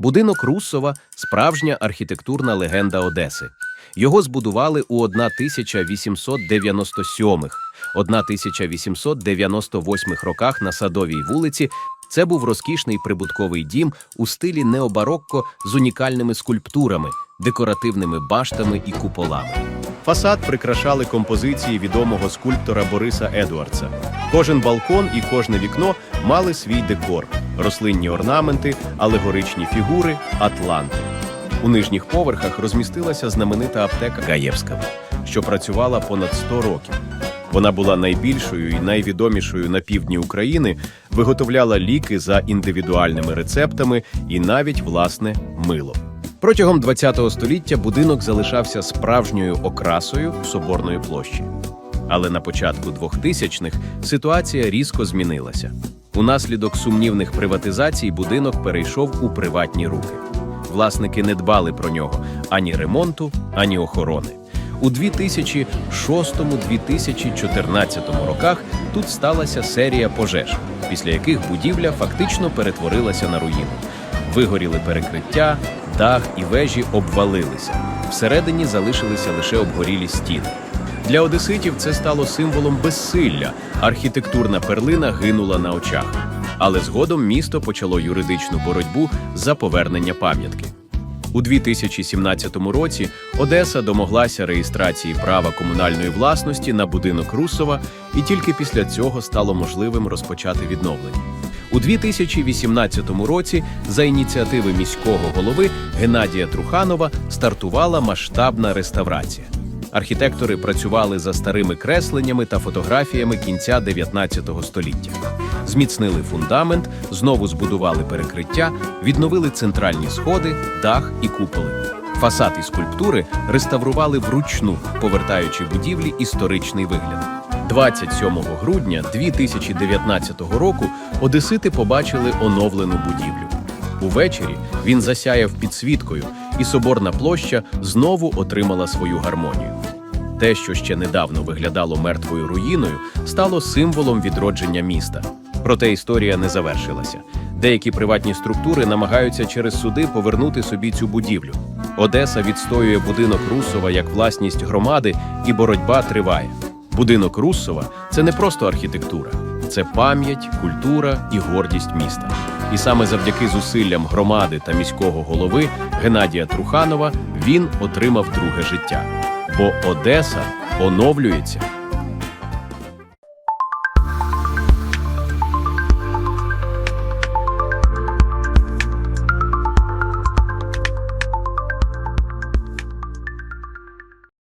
Будинок Руссова справжня архітектурна легенда Одеси. Його збудували у 1897 1898 роках на Садовій вулиці. Це був розкішний прибутковий дім у стилі необарокко з унікальними скульптурами, декоративними баштами і куполами. Фасад прикрашали композиції відомого скульптора Бориса Едуардса. Кожен балкон і кожне вікно мали свій декор, рослинні орнаменти, алегоричні фігури, атланти. У нижніх поверхах розмістилася знаменита аптека Гаєвського, що працювала понад 100 років. Вона була найбільшою і найвідомішою на півдні України, виготовляла ліки за індивідуальними рецептами і навіть власне мило. Протягом ХХ століття будинок залишався справжньою окрасою Соборної площі. Але на початку 2000-х ситуація різко змінилася. Унаслідок сумнівних приватизацій будинок перейшов у приватні руки. Власники не дбали про нього ані ремонту, ані охорони. У 2006-2014 роках тут сталася серія пожеж, після яких будівля фактично перетворилася на руїну. Вигоріли перекриття, дах і вежі обвалилися. Всередині залишилися лише обгорілі стіни. Для одеситів це стало символом безсилля. Архітектурна перлина гинула на очах. Але згодом місто почало юридичну боротьбу за повернення пам'ятки. У 2017 році Одеса домоглася реєстрації права комунальної власності на будинок Русова, і тільки після цього стало можливим розпочати відновлення. У 2018 році за ініціативи міського голови Геннадія Труханова стартувала масштабна реставрація. Архітектори працювали за старими кресленнями та фотографіями кінця 19 століття. Зміцнили фундамент, знову збудували перекриття, відновили центральні сходи, дах і куполи. Фасад і скульптури реставрували вручну, повертаючи будівлі історичний вигляд. 27 грудня 2019 року одесити побачили оновлену будівлю. Увечері він засяяв підсвіткою, і соборна площа знову отримала свою гармонію. Те, що ще недавно виглядало мертвою руїною, стало символом відродження міста. Проте історія не завершилася. Деякі приватні структури намагаються через суди повернути собі цю будівлю. Одеса відстоює будинок Руссова як власність громади, і боротьба триває. Будинок Руссова це не просто архітектура, це пам'ять, культура і гордість міста. І саме завдяки зусиллям громади та міського голови Геннадія Труханова він отримав друге життя. Бо Одеса оновлюється